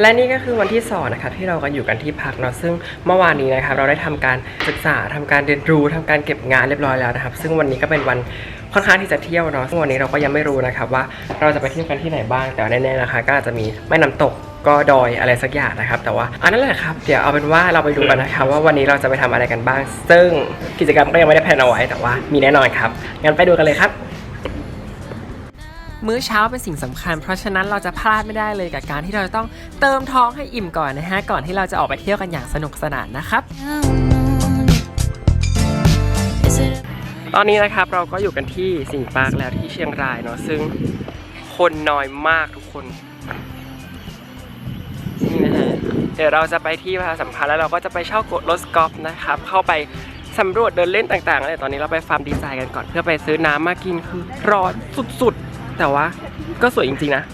และนี่ก็คือวันที่สองนะครับที่เราก็อยู่กันที่พักเนาะซึ่งเมื่อวานนี้นะครับเราได้ทำการศึกษาทำการเรียนรู้ทำการเก็บงานเรียบร้อยแล้วนะครับ ซึ่งวันนี้ก็เป็นวันค่อนข้างที่จะเที่ยวเนาะซึ่งวันนี้เราก็ยังไม่รู้นะครับว่าเราจะไปเที่ยวกันที่ไหนบ้างแต่แน่ๆนะคะ ก็อาจจะมีแม่น้ำตกก็ดอยอะไรสักอย่างนะครับ แต่ว่าอันนั้นแหละครับ เดี๋ยวเอาเป็นว่าเราไปดูกันนะครับว่าวันนี้เราจะไปทำอะไรกันบ้าง ซึ่งกิจกรรมก็ยังไม่ได้แพลนเอาไว้แต่ว่ามีแน่นอนครับงั้นไปดูกันเลยครับ มื้อเช้าเป็นสิ่งสำคัญ เพราะฉะนั้นเราจะพลาดไม่ได้เลยกับการที่เราจะต้องเติมท้องให้อิ่มก่อนนะฮะก่อนที่เราจะออกไปเที่ยวกันอย่างสนุกสนานนะครับตอนนี้นะครับเราก็อยู่กันที่สิงปาร์คแล้วที่เชียงรายเนาะซึ่งคนน้อยมากทุกคนนี่นะฮะเดี๋ยวเราจะไปที่ประชาสัมพันธ์แล้วเราก็จะไปเช่ากดรถกอล์ฟนะครับ เข้าไปสำรวจเดินเล่นต่างๆเลยตอนนี้เราไปฟาร์มดีไซน์กันก่อนเพื่อไปซื้อน้ำมากินคือร้อนสุดๆ แต่ว่าก็สวยจริงๆนะ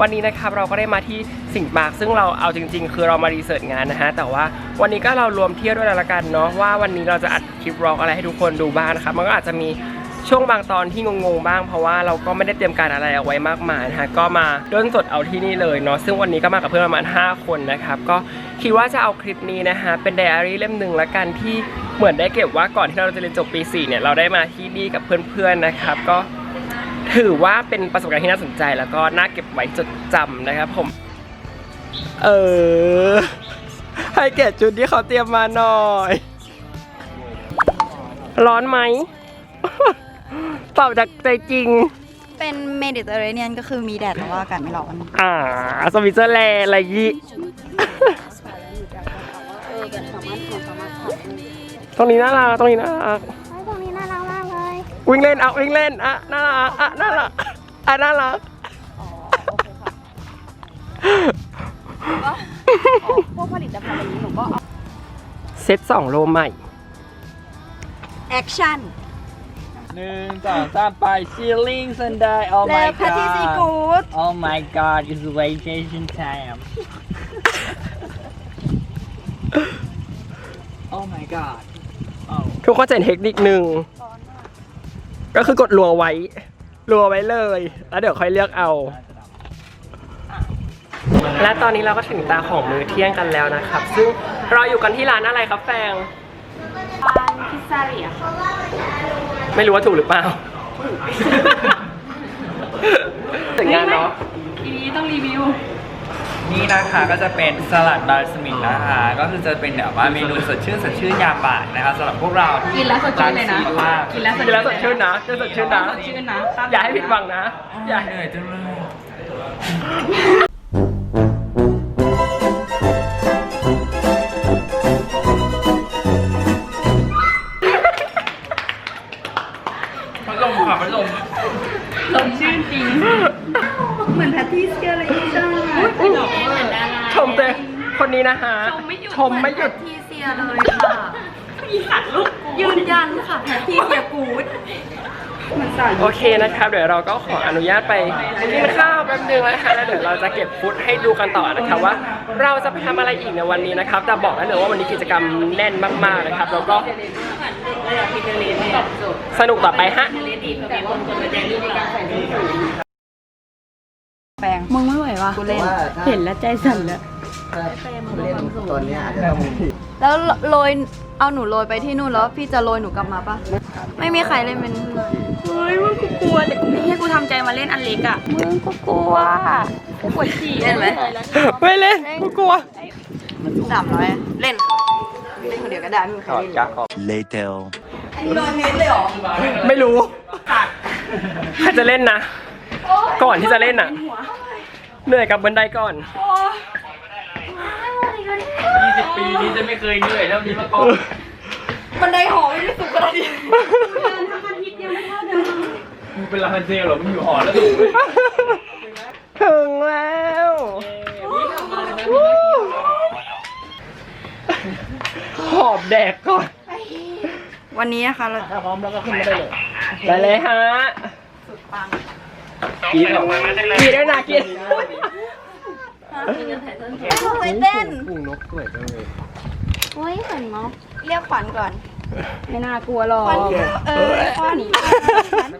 วันนี้นะครับเราก็ได้มาที่สิงห์ปาร์คซึ่งเราเอาจริง ๆ คือเรามารีเสิร์ชงานนะฮะ แต่ว่าวันนี้ก็เรารวมเที่ยวด้วยแล้วละกันเนาะว่าวันนี้เราจะอัดคลิปร็อกอะไรให้ทุกคนดูบ้างนะครับ มันก็อาจจะมีช่วงบางตอนที่งงๆบ้างเพราะว่าเราก็ไม่ได้เตรียมการอะไรเอาไว้มากมายนะฮะก็มาเด้นสดเอาที่นี่เลยเนาะซึ่งวันนี้ก็มากับเพื่อนประมาณ 5 คนนะครับ ก็คิดว่าจะเอาคลิปนี้นะฮะเป็นไดอารี่เล่มหนึ่งละกันที่เหมือนได้เก็บว่าก่อนที่เราจะเรียนจบปี4เนี่ยเราได้มาที่นี่กับเพื่อนๆนะครับก็ ถือว่าเป็นประสบการณ์ที่น่าสนใจแล้วก็น่าเก็บไว้จดจำนะครับผม เออ ให้เกียรติชุดที่เขาเตรียมมาหน่อย ร้อนไหม ตอบจากใจจริง เป็นเมดิเตอร์เรเนียนก็คือมีแดดแต่ว่าอากาศไม่ร้อน อ่า สวิตเซอร์แลนด์อะไรอยางงี้ตรงนี้น่ารักตรงนี้น่ารัก วิ่งเล่นอะวิ่งเล่นอะน่ารักอะน่ารักอะน่ารักพวกผลิตภัณฑ์อะไรนี้หนูก็เอาเซ็ตสองโลใหม่ แอคชั่นหนึ่งสองสามไป ceiling Sunday oh และ my แพทตี้ซี god กูด oh my god it's vacation time oh my god oh ทุกคนจะเห็นเทคนิคหนึ่ง ก็คือกดรัวไว้รัวไว้เลย แล้วเดี๋ยวค่อยเลือกเอา และตอนนี้เราก็ถึงตาของมื้อเที่ยงกันแล้วนะครับ ซึ่งเราอยู่กันที่ร้านอะไรครับแฟง ร้านพิซซ่าเรียไม่รู้ว่าถูกหรือเปล่า ถึงงานเนาะ ทีนี้ต้องรีวิว นี่นะคะก็จะเป็นสลัดบาสมิกนะคะ ก็คือจะเป็นแบบว่าเมนูสดชื่นสดชื่นยามบ่ายนะคะสำหรับพวกเราที่กินแล้วสดชื่นเลยนะร้าซีว่ากินแล้วกินแล้วสดชื่นนะจะสดชื่นนะสดชื่นนะ อย่าให้ผิดหวังนะ อย่าเหนื่อยจังเลย นนี้นะฮะชมไม่หยุดทีเซียเลยค่ะยืนยันค่ะแพทตี้เซียกูดเหมือนสารโอเคนะครับเดี๋ยวเราก็ขออนุญาตไปกินข้าวแป๊บนึงแล้วนะคะแล้วเดี๋ยวเราจะเก็บฟุตให้ดูกันต่อนะครับว่า เราจะไปทำอะไรอีกในวันนี้นะครับ แต่บอกได้เลยว่าวันนี้กิจกรรมแน่นมากๆนะครับแล้วก็สนุกต่อไปฮะแปลงมึงไม่ไหววะกูเล่นเห็นแล้วใจสั่นแล้ว เล่นตัวเนี้ยอาจจะต้องแล้วโรยเอาหนูโรยไปที่นู่นแล้วพี่จะโรยหนูกลับมาปะไม่มีใครเล่นเป็นเพื่อนเฮ้ยมึงกูกลัวเด็กนี่ให้กูทำใจมาเล่นอันเล็กอะมึงกูกลัวกูปวดฉี่เล่นไหมไม่เล่นกูกลัวสามร้อยเล่นเล่นคนเดียวก็ได้ไม่มีใครเล่น Later. โดนเน้นเลยเหรอไม่รู้ใครจะเล่นนะก่อนที่จะเล่นอะเหนื่อยกับบันไดก่อน 20 ปีนี้จะไม่เคยเหนื่อยเท่านี้มาก่อนบันไดหอไม่ได้สุกกระดิ่งมึงเป็นลาพันเซลเหรอมึงอยู่หอแล้วถูกถึงแล้วหอบแดกก่อน วันนี้นะคะเราพร้อมแล้วก็ขึ้นมาได้เลยไปเลยฮะกีดออกมากีดด้วยนะกีด ไปเต้นกุ้งนกสวยจังเลยเฮ้ยเหมือนเนาะเรียกขวัญก่อน ไม่น่ากลัวหรอกขวัญเออขวัญ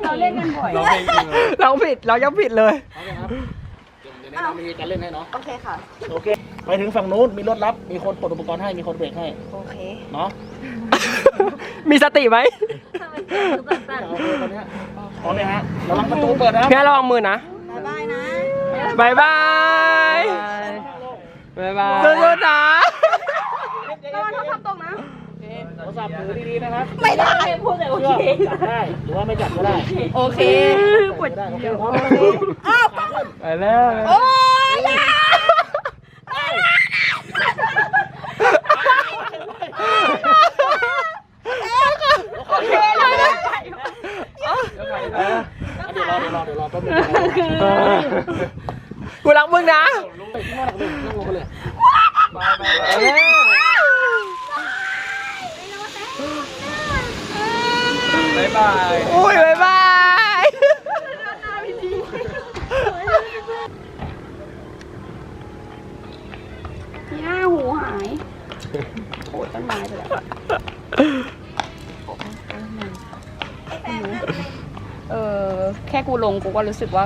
เราเล่นกันบ่อยร้องเพลงจริงเหรอเราผิดเรายังผิดเลยเดี๋ยวแนะนำวิธีการเล่นให้เนาะโอเคค่ะโอเคไปถึงฝั่งนู้นมีรถรับ มีคนปลดอุปกรณ์ให้มีคนเบรกให้โอเคเนาะมีสติไหมโอเคตอนเนี้ยพร้อมเลยฮะระวังประตูเปิดนะครับพี่ระวังมือนะบ๊ายบายนะบายบาย บายบายสู้ๆนะระวังโทรศัพท์ตกนะโทรศัพท์ถือดีๆนะครับ ไม่ได้พูดแต่โอเพื่อเคจับได้หรือว่าไม่จับก็ได้ โอเคปวดได้โอเคพร้อมอ้าวไปแล้วโอ้ยโอเคเลยนะเดี๋ยวรอเดี๋ยวรอเดี๋ยวรอแป๊บนึง กูรักมึงนะไปที่นอกเลยนั่งลงไปเลยบ๊ายบายอุ้ยบายบายหน้าหูหายโอ้ต้นไม้ไปแล้วเออ แค่กูลงกูก็รู้สึกว่า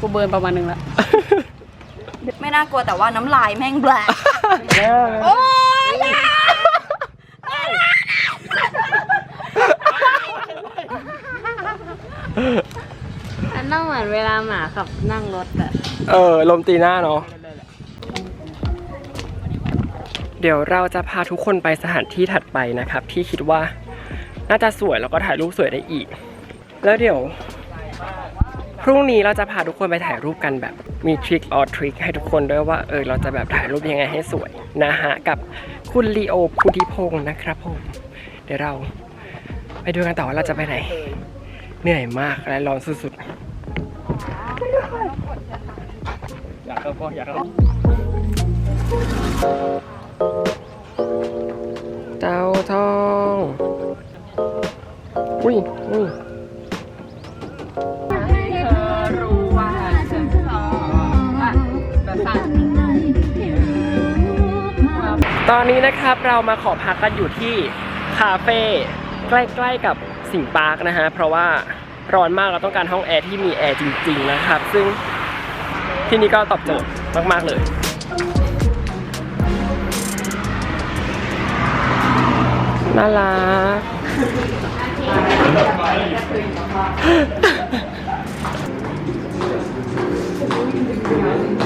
กูเบิร์นประมาณนึงแล้วไม่ น่ากลัวแต่ว่าน้ำลายแม่งแบลกโอ้ยอันต้องเหมือนเวลาหมาขับนั่งรถอะเออ ลมตีหน้าเนาะ เดี๋ยวเราจะพาทุกคนไปสถานที่ถัดไปนะครับ ที่คิดว่าน่าจะสวยแล้วก็ถ่ายรูปสวยได้อีก แล้วเดี๋ยว พรุ่งนี้เราจะพาทุกคนไปถ่ายรูปกันแบบ มีทริคออทริคให้ทุกคนด้วยว่าเออเราจะแบบถ่ายรูปยังไงให้สวยนะฮะกับคุณลีโอพุทธิพงศ์นะครับผม เดี๋ยวเราไปดูกันต่อว่าเราจะไปไหน เหนื่อยมากและร้อนสุดๆ อยากเข้าพ่ออยากเข้า อนนี้นะครับเรามาขอพักกันอยู่ที่คาเฟ่ใกล้ๆกับสิงปาร์คนะฮะเพราะว่าร้อนมากเราต้องการห้องแอร์ที่มีแอร์จริง ๆ นะครับ ซึ่งที่นี่ก็ตอบโจทย์มาก ๆ เลยน่ารัก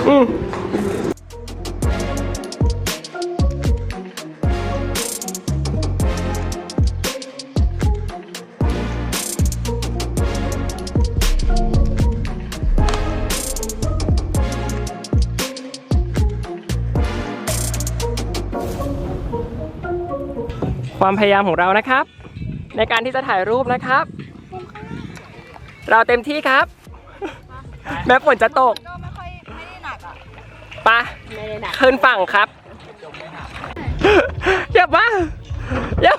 อืม ความพยายามของเรานะครับ ในการที่จะถ่ายรูปนะครับ เราเต็มที่ครับ แม้ฝนจะตกก็ไม่ค่อยไม่ได้หนักอะปะขึ้นฝั่งครับอย่าบ้าอย่า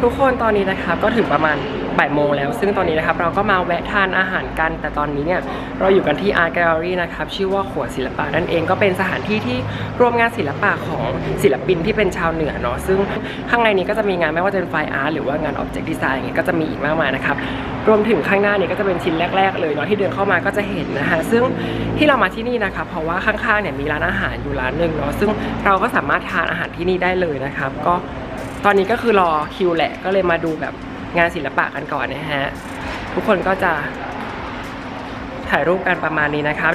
ทุกคนตอนนี้นะครับก็ถึงประมาณ บ่ายโมงแล้ว ซึ่งตอนนี้นะครับเราก็มาแวะทานอาหารกัน แต่ตอนนี้เนี่ยเราอยู่กันที่ Art Gallery นะครับ ชื่อว่าขวดศิลปะนั่นเองก็เป็นสถานที่ที่รวมงานศิลปะของศิลปินที่เป็นชาวเหนือเนาะซึ่งข้างในนี้ก็จะมีงานไม่ว่าจะเป็นไฟอาร์ตหรือว่างาน Object Design อย่างเงี้ยก็จะมีอีกมากมายนะครับรวมถึงข้างหน้านี้ก็จะเป็นชิ้นแรก ๆ เลยเนาะที่เดินเข้ามาก็จะเห็นนะฮะซึ่งที่เรามาที่นี่นะครับเพราะว่าข้างๆเนี่ยมีร้านอาหารอยู่ร้านหนึ่งเนาะซึ่งเราก็สามารถทานอาหารที่นี่ได้เลยนะครับ ก็ตอนนี้ก็คือรอคิวแหละก็เลยมาดูแบบ งานศิลปะกันก่อนนะฮะ ทุกคนก็จะถ่ายรูปกันประมาณนี้นะครับ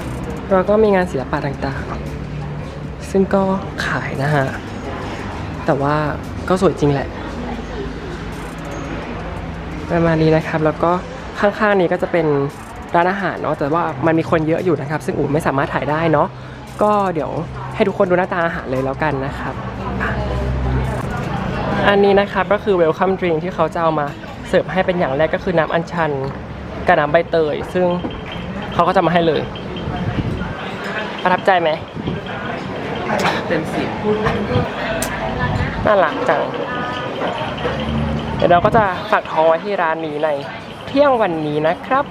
เราก็มีงานศิลปะต่างๆ ซึ่งก็ขายนะฮะ แต่ว่าก็สวยจริงแหละ ประมาณนี้นะครับ แล้วก็ข้างๆนี้ก็จะเป็นร้านอาหารเนาะ แต่ว่ามันมีคนเยอะอยู่นะครับ ซึ่งอู๋ไม่สามารถถ่ายได้เนาะ ก็เดี๋ยวให้ทุกคนดูหน้าตาอาหารเลยแล้วกันนะครับ อันนี้นะครับก็คือ welcome drink ที่เขาจะเอามา เสิร์ฟให้เป็นอย่างแรกก็คือน้ำอัญชันกับน้ำใบเตย ซึ่งเขาก็จะมาให้เลย ประทับใจไหมเต็มสิบน่ารักจัง เดี๋ยวเราก็จะฝากท้องไว้ที่ร้านนี้ในเที่ยงวันนี้นะครับ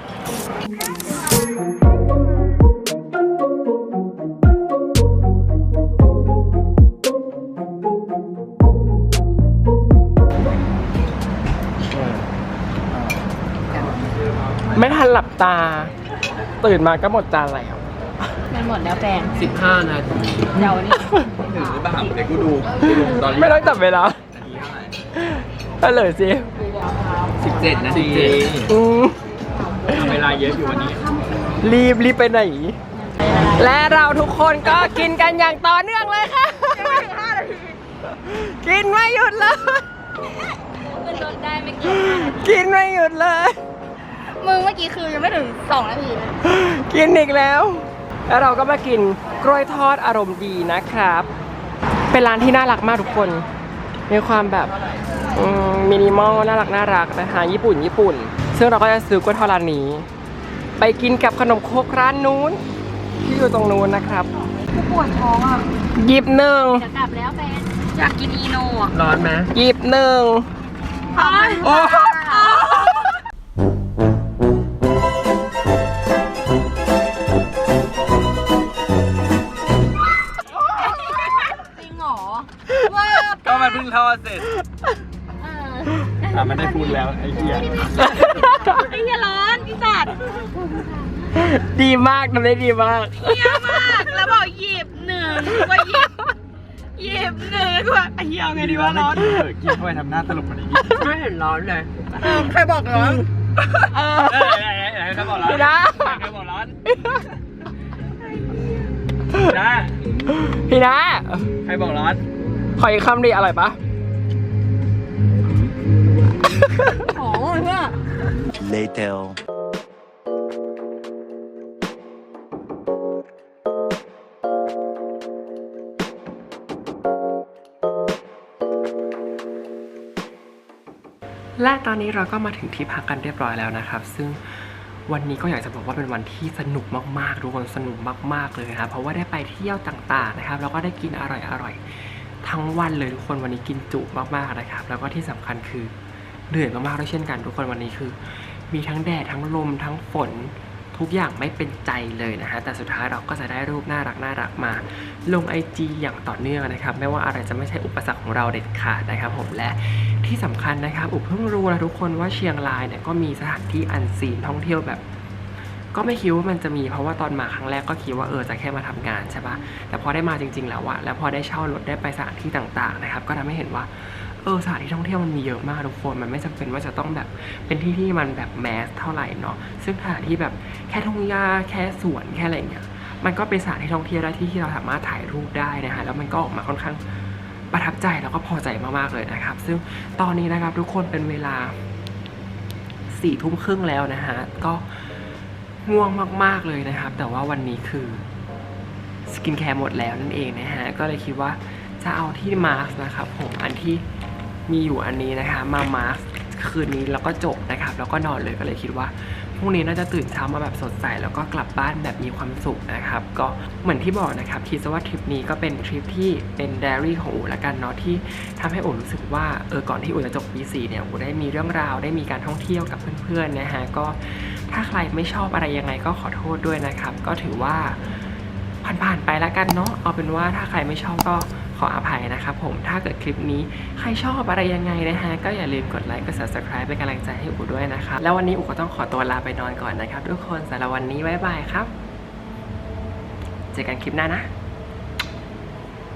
ไม่ทันหลับตา ตื่นมาก็หมดจานแล้ว มันหมดแล้วแฟน15นาทีเจ้านี่ถึงหรือเปล่าเดี๋ยวกูดูกูดูตอนนี้ไม่ต้องจับเวลาเอาเลยสิสิบเจ็ดนาทีอืมทำเวลาเยอะอยู่วันนี้ รีบรีบไปไหน และเราทุกคนก็กินกันอย่างต่อเนื่องเลยค่ะ กินไม่หยุดเลยขึ้นรถได้ไม่กี่กินไม่หยุดเลย มึงเมื่อกี้คือยังไม่ถึงสองนาทีเลยกินอีกแล้ว แล้วเราก็มากินกล้วยทอดอารมณ์ดีนะครับ เป็นร้านที่น่ารักมากทุกคน มีความแบบอืมมินิมอลน่ารักน่ารักนะคะญี่ปุ่นญี่ปุ่น ซึ่งเราก็จะซื้อกล้วยทอดร้านนี้ ไปกินกับขนมโครกร้านนู้น ที่อยู่ตรงนู้นนะครับกูปวดท้องอะหยิบหนึ่งจะกลับแล้วแฟนอยากกินอีโน่อะร้อนไหมหยิบหนึ่งโอ้ เพิ่งทอดเสร็จอะมันได้พูดแล้วไอ้เหี้ยไอ้เหี้ยร้อนพี่สัตว์ดีมากทำได้ดีมาก เหี้ยมาก แล้วบอกหยิบหนึ่งว่าหยิบหยิบหนึ่งว่าไอ้เหี้ยเอาไงดีวะร้อนกินเถอะกินเข้าไปทำหน้าตลกกว่านี้ไม่เห็นร้อนเลยใครบอกร้อนเออเออไหนไหนไหนใครบอกร้อนพี่นะใครบอกร้อนนะพี่นะใครบอกร้อน ขออีกคำดีอร่อยปะ โอ้ยเนี่ย Later. และตอนนี้เราก็มาถึงที่พักกันเรียบร้อยแล้วนะครับ ซึ่งวันนี้ก็อยากจะบอกว่าเป็นวันที่สนุกมากๆทุกคนสนุกมากๆเลยนะครับเพราะว่าได้ไปเที่ยวต่างๆนะครับแล้วก็ได้กินอร่อยๆทั้งวันเลยทุกคนวันนี้กินจุมากๆนะครับ แล้วก็ที่สำคัญคือ เหนื่อยมากๆด้วยเช่นกันทุกคนวันนี้คือ มีทั้งแดดทั้งลมทั้งฝนทุกอย่างไม่เป็นใจเลยนะฮะแต่สุดท้ายเราก็จะได้รูปน่ารักน่ารักมา ลง IG อย่างต่อเนื่องนะครับ ไม่ว่าอะไรจะไม่ใช่อุปสรรคของเราเด็ดขาดนะครับผมและที่สำคัญนะครับอุบเพิ่งรู้นะทุกคนว่าเชียงรายเนี่ยก็มีสถานที่อันซีนท่องเที่ยวแบบ ก็ไม่คิดว่ามันจะมีเพราะว่าตอนมาครั้งแรกก็คิดว่าเออจะแค่มาทำงานใช่ปะแต่พอได้มาจริง ๆ แล้วอะแล้วพอได้เช่ารถได้ไปสถานที่ต่างๆนะครับ ก็ทำให้เห็นว่า เออสถานที่ท่องเที่ยวมันมีเยอะมากทุกคน มันไม่จำเป็นว่าจะต้องแบบเป็นที่ที่มันแบบแมสเท่าไหร่เนาะซึ่งสถานที่แบบแค่ทุ่งหญ้าแค่สวนแค่อะไรเงี้ยมันก็เป็นสถานที่ท่องเที่ยวได้ที่ที่เราสามารถถ่ายรูปได้นะฮะแล้วมันก็ออกมาค่อนข้างประทับใจแล้วก็พอใจมากๆเลยนะครับ ซึ่งตอนนี้นะครับทุกคนเป็นเวลาสี่ทุ่มครึ่งแล้วนะฮะก็ง่วงมากๆเลยนะครับ แต่ว่าวันนี้คือสกินแคร์หมดแล้วนั่นเองนะฮะก็เลยคิดว่าจะเอาที่มาร์กนะครับผมอันที่ มีอยู่อันนี้นะคะ มามาร์คืนนี้แล้วก็จบนะครับ แล้วก็นอนเลยก็เลยคิดว่าพรุ่งนี้น่าจะตื่นเช้ามาแบบสดใสแล้วก็กลับบ้านแบบมีความสุขนะครับ ก็เหมือนที่บอกนะครับคิดซะว่าทริปนี้ก็เป็นทริปที่เป็นไดอารี่ของอูละกันเนาะที่ทำให้อูรู้สึกว่าเออก่อนที่อูจะจบปี4เนี่ยอูได้มีเรื่องราวได้มีการท่องเที่ยวกับเพื่อนๆนะฮะก็ถ้าใครไม่ชอบอะไรยังไงก็ขอโทษด้วยนะครับ ก็ถือว่าผ่านๆไปแล้วกันเนาะเอาเป็นว่าถ้าใครไม่ชอบก็ ขออภัยนะครับผมถ้าเกิดคลิปนี้ใครชอบอะไรยังไงนะฮะก็อย่าลืมกดไลค์กด subscribe เป็นกำลังใจให้อูด้วยนะครับแล้ววันนี้อูก็ต้องขอตัวลาไปนอนก่อนนะครับ ทุกคนสำหรับวันนี้บ๊ายบายครับ เจอกันคลิปหน้านะ